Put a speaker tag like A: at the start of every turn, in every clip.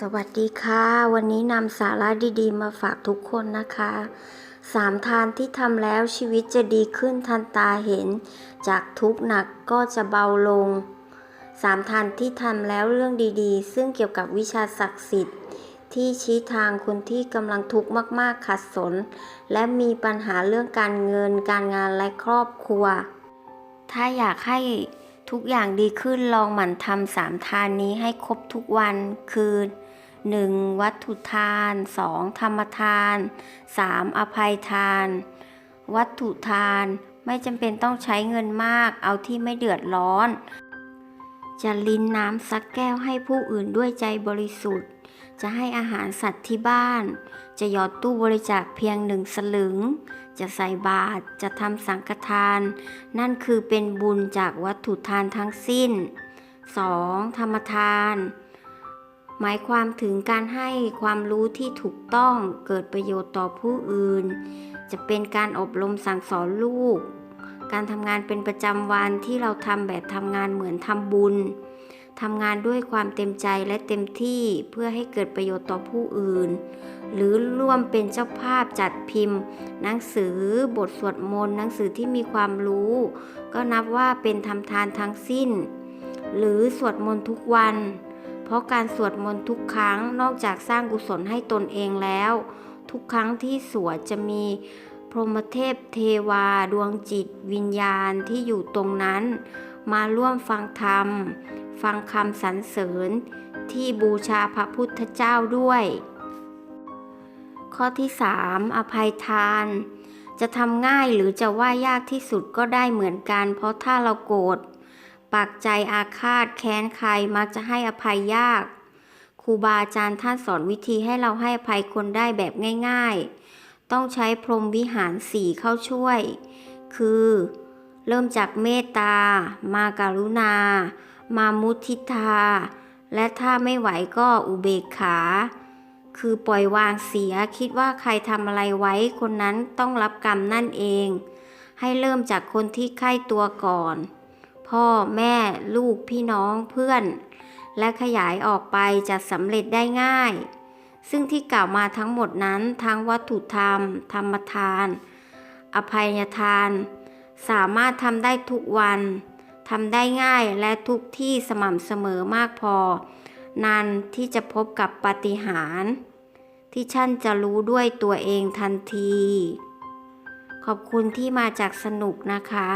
A: สวัสดีค่ะ วันนี้นำสาระดีๆ มาฝากทุกคนนะคะสามทานที่ทำแล้วชีวิตจะดีขึ้นทันตาเห็น จากทุกหนักก็จะเบาลงสามทานที่ทำแล้วเรื่องดีๆ ซึ่งเกี่ยวกับวิชาศักดิ์สิทธิ์ ที่ชี้ทางคนที่กำลังทุกข์มากๆขัดสน และมีปัญหาเรื่องการเงินการงานและครอบครัว ถ้าอยากให้ทุกอย่างดีขึ้นลองหมั่นทำสามทานนี้ให้ครบทุกวันคือ 1. วัตถุทาน 2. ธรรมทาน 3. อภัยทาน วัตถุทานไม่จำเป็นต้องใช้เงินมากเอาที่ไม่เดือดร้อน จะลิ้นน้ำสักแก้วให้ผู้อื่นด้วยใจบริสุทธิ์ จะให้อาหารสัตว์ที่บ้าน จะหยอดตู้บริจาคเพียงหนึ่งสลึง จะใส่บาตรจะทำสังฆทาน นั่นคือเป็นบุญจากวัตถุทานทั้งสิ้น 2. ธรรมทาน หมายความถึงการให้ความรู้ที่ถูกต้องเกิดประโยชน์ต่อผู้อื่น จะเป็นการอบรมสั่งสอนลูก การทำงานเป็นประจำวันที่เราทำแบบทำงานเหมือนทำบุญทำงานด้วยความเต็มใจและเต็มที่เพื่อให้เกิดประโยชน์ต่อผู้อื่น หรือร่วมเป็นเจ้าภาพจัดพิมพ์ หนังสือบทสวดมนต์หนังสือที่มีความรู้ ก็นับว่าเป็นทำทานทั้งสิ้น หรือสวดมนต์ทุกวัน เพราะการสวดมนต์ทุกครั้งนอกจากสร้างกุศลให้ตนเองแล้ว ทุกครั้งที่สวดจะมีพรหมเทพเทวาดวงจิต วิญญาณที่อยู่ตรงนั้น มาร่วมฟังธรรม ฟังคำสรรเสริญ ที่บูชาพระพุทธเจ้าด้วย ข้อที่ 3 อภัยทาน จะทำง่ายหรือจะว่ายากที่สุดก็ได้เหมือนกัน เพราะถ้าเราโกรธ ปักใจอาฆาตแค้นใครมักจะให้อภัยยากครูบาอาจารย์ท่านสอนวิธีให้เราให้อภัยคนได้แบบง่าย ๆ ต้องใช้พรหมวิหารสี่เข้าช่วย คือ เริ่มจากเมตตา มาการุณา มามุทิตา และถ้าไม่ไหวก็อุเบกขา คือปล่อยวางเสียคิดว่าใครทำอะไรไว้คนนั้นต้องรับกรรมนั่นเอง ให้เริ่มจากคนที่ใกล้ตัวก่อน พ่อแม่ลูกพี่น้องเพื่อน และขยายออกไปจะสำเร็จได้ง่าย ซึ่งที่กล่าวมาทั้งหมดนั้นทั้งวัตถุธรรม ธรรมทาน อภัยทาน สามารถทำได้ทุกวันทำได้ง่ายและทุกที่สม่ำเสมอมากพอ นานที่จะพบกับปาฏิหาริย์ที่ท่านจะรู้ด้วยตัวเองทันที ขอบคุณที่มาจากสนุกนะคะ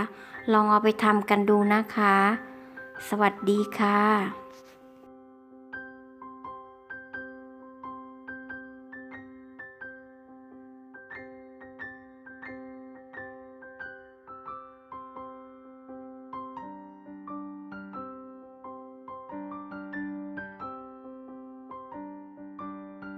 A: ลองเอาไปทำกันดูนะคะ สวัสดีค่ะ